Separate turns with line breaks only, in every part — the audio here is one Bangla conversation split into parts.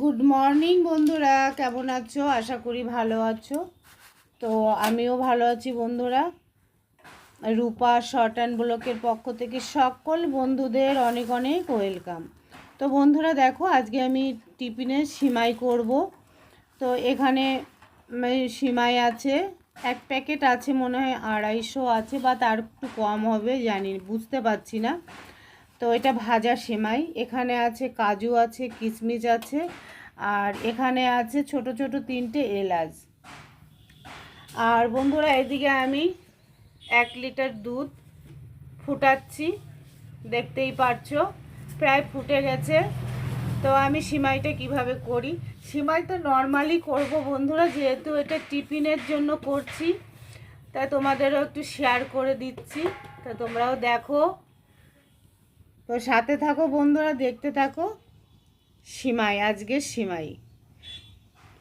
গুড মর্নিং বন্ধুরা। কেমন আছো? আশা করি ভালো আছো। তো আমিও ভালো আছি, বন্ধুরা। রূপা শর্ট অ্যান্ড ব্লকের পক্ষ থেকে সকল বন্ধুদের অনেক অনেক ওয়েলকাম। তো বন্ধুরা, দেখো, আজকে আমি টিফিনে সিমাই করব। তো এখানে সিমাই আছে এক প্যাকেট আছে মনে হয় আড়াইশো আছে বা তার একটু কম হবে, জানি বুঝতে পারছি না। তো এটা ভাজা সেমাই, এখানে আছে কাজু আছে কিশমিশ আছে, আর এখানে আছে ছোট ছোট তিনটে এলাচ। আর বন্ধুরা, এদিকে আমি এক লিটার দুধ ফুটাচ্ছি, দেখতেই পারছ, প্রায় ফুটে গেছে। তো আমি সিমাইটা কীভাবে করি? সিমাই তো নর্মালি করব বন্ধুরা, যেহেতু এটা টিফিনের জন্য করছি তাই তোমাদেরও একটু শেয়ার করে দিচ্ছি। তা তোমরাও দেখো। তো সাথে থাকো বন্ধুরা, দেখতে থাকো। সিমাই আজকের সিমাই।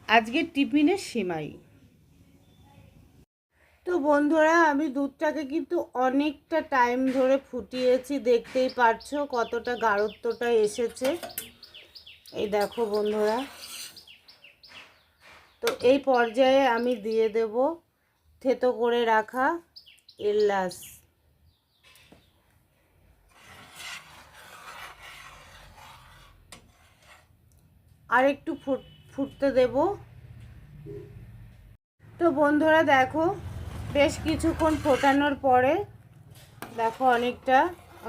আজকের টিফিনের সিমাই। তো বন্ধুরা, আমি দুধটাকে কিন্তু অনেকটা টাইম ধরে ফুটিয়েছি, দেখতেই পারছ কতটা গাঢ়ত্বটা এসেছে। এই দেখো বন্ধুরা। তো এই পর্যায়ে আমি দিয়ে দেব থেতো করে রাখা এলাচ। আর একটু ফুট, ফুটতে দেব। তো বন্ধুরা দেখো, বেশ কিছুক্ষণ ফোটানোর পরে দেখো অনেকটা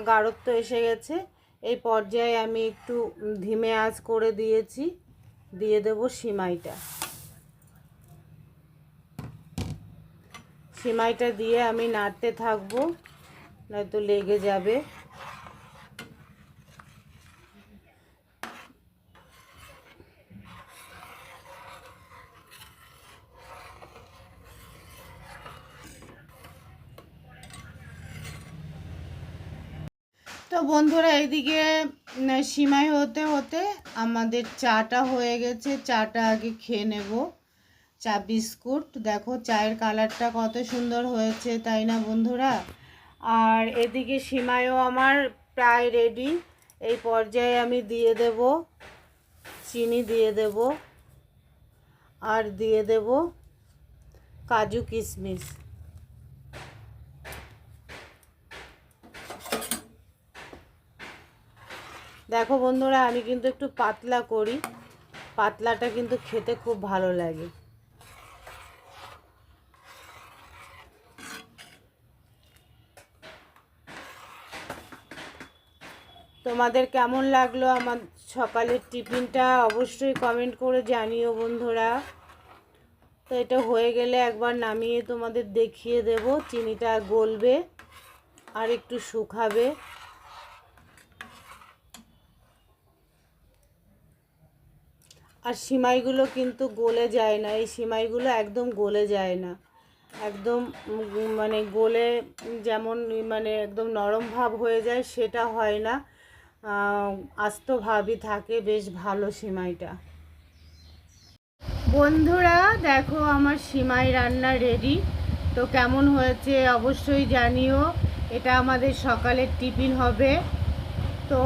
গাঢ়ত্ব এসে গেছে। এই পর্যায়ে আমি একটু ধিমে আঁচ করে দিয়েছি, দিয়ে দেব সিমাইটা। সিমাইটা দিয়ে আমি নাড়তে থাকব, নয়তো লেগে যাবে। তো বন্ধুরা এইদিকে সিমাই হতে হতে আমাদের চাটা হয়ে গেছে। চাটা আগে খেয়ে নেব। চা বিস্কুট। দেখো চায়ের কালারটা কত সুন্দর হয়েছে, তাই না বন্ধুরা? আর এদিকে সিমাইও আমার প্রায় রেডি এই পর্যায়ে আমি দিয়ে দেব, চিনি দিয়ে দেব, আর দিয়ে দেব কাজু কিশমিশ। দেখো বন্ধুরা, আমি কিন্তু একটু পাতলা করি। পাতলাটা কিন্তু খেতে খুব ভালো লাগে। তোমাদের কেমন লাগল আমার সকালের টিফিনটা? অবশ্যই কমেন্ট করে জানিও বন্ধুরা। তো এটা হয়ে গেলে একবার নামিয়ে তোমাদের দেখিয়ে দেব। চিনিটা গলবে আর একটু শুকাবে। আর সিমাইগুলো কিন্তু গলে যায় না, এই সিমাইগুলো একদম গলে যায় না। একদম মানে গলে যেমন মানে একদম নরম ভাব হয়ে যায়, সেটা হয় না। আস্ত ভাবই থাকে, বেশ ভালো সিমাইটা। বন্ধুরা, দেখো আমার সিমাই রান্না রেডি তো কেমন হয়েছে অবশ্যই জানিও। এটা আমাদের সকালের টিফিন হবে। তো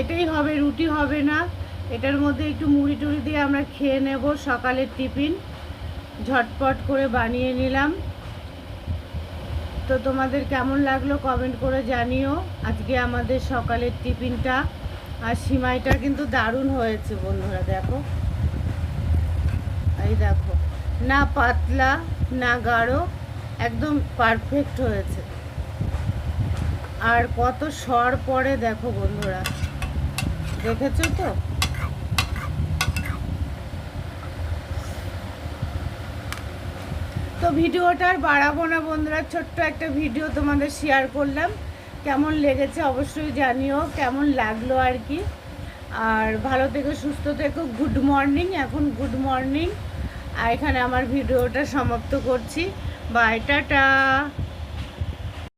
এটাই হবে, রুটি হবে না। এটার মধ্যে একটু মুড়ি টুড়ি দিয়ে আমরা খেয়ে নেব সকালের টিফিন। ঝটপট করে বানিয়ে নিলাম। তো তোমাদের কেমন লাগল কমেন্ট করে জানিও। আজকে আমাদের সকালের টিফিনটা আর সিমাইটা কিন্তু দারুণ হয়েছে বন্ধুরা, দেখো। এই দেখো, না পাতলা, না গাঢ়, একদম পারফেক্ট হয়েছে। আর কত সর পরে দেখো বন্ধুরা। দেখেছ তো? তো ভিডিওটার বাড়াবো না বন্ধুরা, ছোট্ট একটা ভিডিও তোমাদের শেয়ার করলাম। কেমন লেগেছে অবশ্যই জানিও, কেমন লাগল আর কি। আর ভালো থেকে, সুস্থ থেকো গুড মর্নিং এখন গুড মর্নিং আর এখানে আমার ভিডিওটা সমাপ্ত করছি। Bye tata.